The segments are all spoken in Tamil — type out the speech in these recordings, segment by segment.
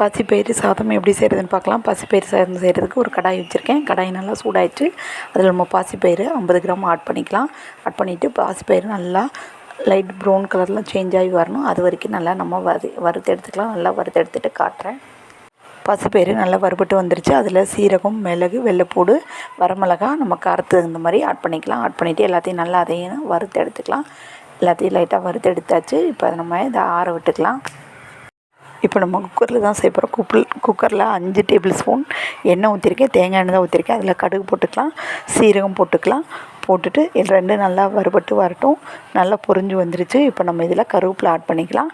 பாசிப்பயிறு சாதம் எப்படி செய்கிறதுன்னு பார்க்கலாம். பசிப்பயிறு சாதம் செய்கிறதுக்கு ஒரு கடாய் வச்சுருக்கேன். கடாய் நல்லா சூடாயிடுச்சு அதில் நம்ம பாசிப்பயிறு ஐம்பது கிராம் ஆட் பண்ணிக்கலாம். ஆட் பண்ணிவிட்டு பாசிப்பயிறு நல்லா லைட் ப்ரௌன் கலரில் சேஞ்ச் ஆகி வரணும். அது வரைக்கும் நல்லா நம்ம வறு வறுத்து எடுத்துக்கலாம். நல்லா வறுத்து எடுத்துகிட்டு காட்டுறேன். பசுப்பயிறு நல்லா வறுபட்டு வந்துருச்சு. அதில் சீரகம் மிளகு வெள்ளைப்பூடு வரமிளகா நம்ம காரத்து தகுந்த மாதிரி ஆட் பண்ணிக்கலாம். ஆட் பண்ணிவிட்டு எல்லாத்தையும் நல்லா அதையும் வறுத்து எடுத்துக்கலாம். எல்லாத்தையும் லைட்டாக வறுத்து எடுத்தாச்சு. இப்போ அதை நம்ம இதை ஆற விட்டுக்கலாம். இப்போ நம்ம குக்கரில் தான் செய்ய போகிறோம் குப்பில் குக்கரில் அஞ்சு டேபிள் ஸ்பூன் எண்ணெய் ஊற்றிருக்கேன் தேங்காய் எண்ணெய் தான் ஊற்றிருக்கேன் அதில் கடுகு போட்டுக்கலாம். சீரகம் போட்டுக்கலாம். போட்டுட்டு இது ரெண்டும் நல்லா வறுபட்டு வரட்டும். நல்லா பொரிஞ்சு வந்துருச்சு. இப்போ நம்ம இதில் கருவேப்பிலை ஆட் பண்ணிக்கலாம்.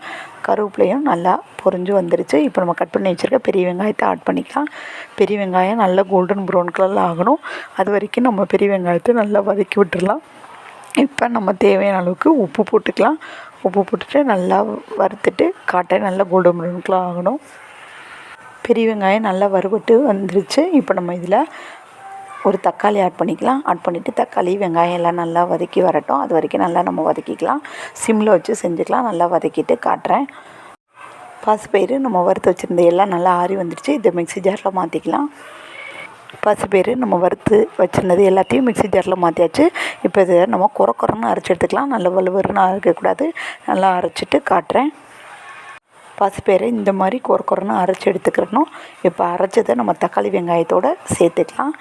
கருவேப்பிலையும் நல்லா பொரிஞ்சு வந்துருச்சு. இப்போ நம்ம கட் பண்ணி வச்சுருக்க பெரிய வெங்காயத்தை ஆட் பண்ணிக்கலாம். பெரிய வெங்காயம் நல்லா கோல்டன் ப்ரௌன் கலரில் ஆகணும். அது வரைக்கும் நம்ம பெரிய வெங்காயத்தை நல்லா வதக்கி விட்டுடலாம் இப்போ நம்ம தேவையான அளவுக்கு உப்பு போட்டுக்கலாம். உப்பு போட்டுட்டு நல்லா வறுத்துட்டு காட்டை நல்லா கோல்டன் ப்ரௌனுக்குலாம் ஆகணும். பெரிய வெங்காயம் நல்லா வறுபட்டு வந்துருச்சு. இப்போ நம்ம இதில் ஒரு தக்காளி ஆட் பண்ணிக்கலாம். ஆட் பண்ணிவிட்டு தக்காளி வெங்காயம் எல்லாம் நல்லா வதக்கி வரட்டும். அது வரைக்கும் நல்லா நம்ம வதக்கிக்கலாம். சிம்மில் வச்சு செஞ்சுக்கலாம். நல்லா வதக்கிட்டு காட்டுறேன். பாசிப்பயிறு நம்ம வறுத்து வச்சுருந்த எல்லாம் நல்லா ஆறி வந்துடுச்சு இதை மிக்ஸி ஜாரில் மாற்றிக்கலாம் பசுப்பயிறு நம்ம வறுத்து வச்சுருந்தது எல்லாத்தையும் மிக்ஸி ஜாரில் மாற்றியாச்சு இப்போ இதை நம்ம குறை குறைன்னு அரைச்சி எடுத்துக்கலாம். நல்ல வலுவருன்னு அரைக்கக்கூடாது. நல்லா அரைச்சிட்டு காட்டுறேன். பசுப்பயிரை இந்த மாதிரி குறை குறைன்னு அரைச்சி எடுத்துக்கிறணும். இப்போ அரைச்சதை நம்ம தக்காளி வெங்காயத்தோடு சேர்த்துக்கலாம்.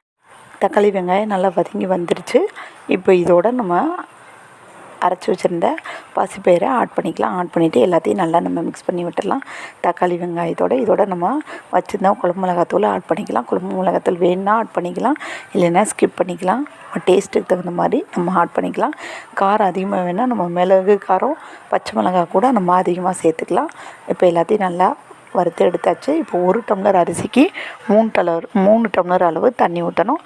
தக்காளி வெங்காயம் நல்லா வதங்கி வந்துருச்சு. இப்போ இதோட நம்ம அரைச்சி வச்சுருந்த பசிப்பயிரை ஆட் பண்ணிக்கலாம். ஆட் பண்ணிவிட்டு எல்லாத்தையும் நல்லா நம்ம மிக்ஸ் பண்ணி விட்டுடலாம். தக்காளி வெங்காயத்தோடு இதோட நம்ம வச்சுருந்தா குழம்பு மிளகாத்தூள் ஆட் பண்ணிக்கலாம். குழம்பு மிளகாத்தூள் வேணுன்னா ஆட் பண்ணிக்கலாம். இல்லைன்னா ஸ்கிப் பண்ணிக்கலாம். டேஸ்ட்டுக்கு தகுந்த மாதிரி நம்ம ஆட் பண்ணிக்கலாம். காரம் அதிகமாக வேணால் நம்ம மிளகு காரம் பச்சை மிளகா கூட நம்ம அதிகமாக சேர்த்துக்கலாம். இப்போ எல்லாத்தையும் நல்லா வறுத்து எடுத்தாச்சு. இப்போ ஒரு டம்ளர் அரிசிக்கு மூணு டம்ளர் மூணு டம்ளர் அளவு தண்ணி ஊற்றணும்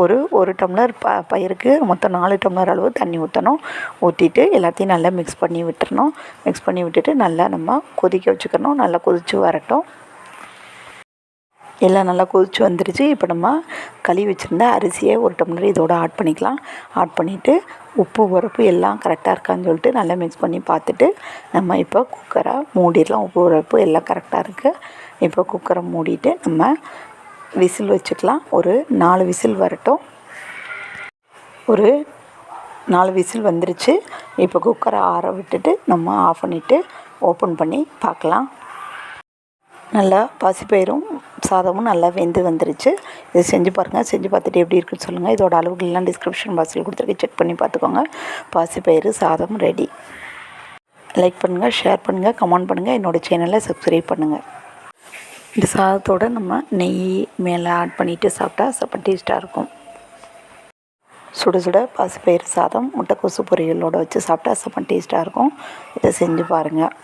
ஒரு ஒரு டம்ளர் ப பயிருக்கு மொத்தம் நாலு டம்ளர் அளவு தண்ணி ஊற்றணும் ஊற்றிட்டு எல்லாத்தையும் நல்லா மிக்ஸ் பண்ணி விட்டுறணும். மிக்ஸ் பண்ணி விட்டுட்டு நல்லா நம்ம கொதிக்க வச்சுக்கணும். நல்லா கொதித்து வரட்டும். எல்லாம் நல்லா கொதிச்சு வந்துருச்சு. இப்போ நம்ம கழுவி வச்சுருந்த அரிசியை ஒரு டம்ளர் இதோட ஆட் பண்ணிக்கலாம். ஆட் பண்ணிவிட்டு உப்பு உரப்பு எல்லாம் கரெக்டாக இருக்கான்னு சொல்லிட்டு நல்லா மிக்ஸ் பண்ணி பார்த்துட்டு நம்ம இப்போ குக்கரை மூடிடலாம். உப்பு உரப்பு எல்லாம் கரெக்டாக இருக்குது இப்போ குக்கரை மூடிட்டு நம்ம விசில் வச்சுக்கலாம். ஒரு நாலு விசில் வரட்டும். ஒரு நாலு விசில் வந்துருச்சு. இப்போ குக்கரை ஆற விட்டுட்டு நம்ம ஆஃப் பண்ணிவிட்டு ஓப்பன் பண்ணி பார்க்கலாம். நல்லா பாசிப்பயிரும் சாதமும் நல்லா வெந்து வந்துருச்சு. இது செஞ்சு பாருங்கள் செஞ்சு பார்த்துட்டு எப்படி இருக்குன்னு சொல்லுங்கள் இதோட அளவுகள்லாம் டிஸ்கிரிப்ஷன் பாக்ஸில் கொடுத்துருக்கேன். செக் பண்ணி பார்த்துக்கோங்க. பாசிப்பயிறு சாதம் ரெடி லைக் பண்ணுங்கள் ஷேர் பண்ணுங்கள் கமெண்ட் பண்ணுங்கள் என்னோடய சேனலை சப்ஸ்கிரைப் பண்ணுங்கள் இந்த சாதத்தோடு நம்ம நெய் மேலே ஆட் பண்ணிவிட்டு சாப்பிட்டா சப்ப டேஸ்ட்டாக இருக்கும். சுட சுட பாசிப்பயிறு சாதம் முட்டைக்கோசு பொரியலோடு வச்சு சாப்பிட்டா சப்ப டேஸ்ட்டாக இருக்கும். இதை செஞ்சு பாருங்கள்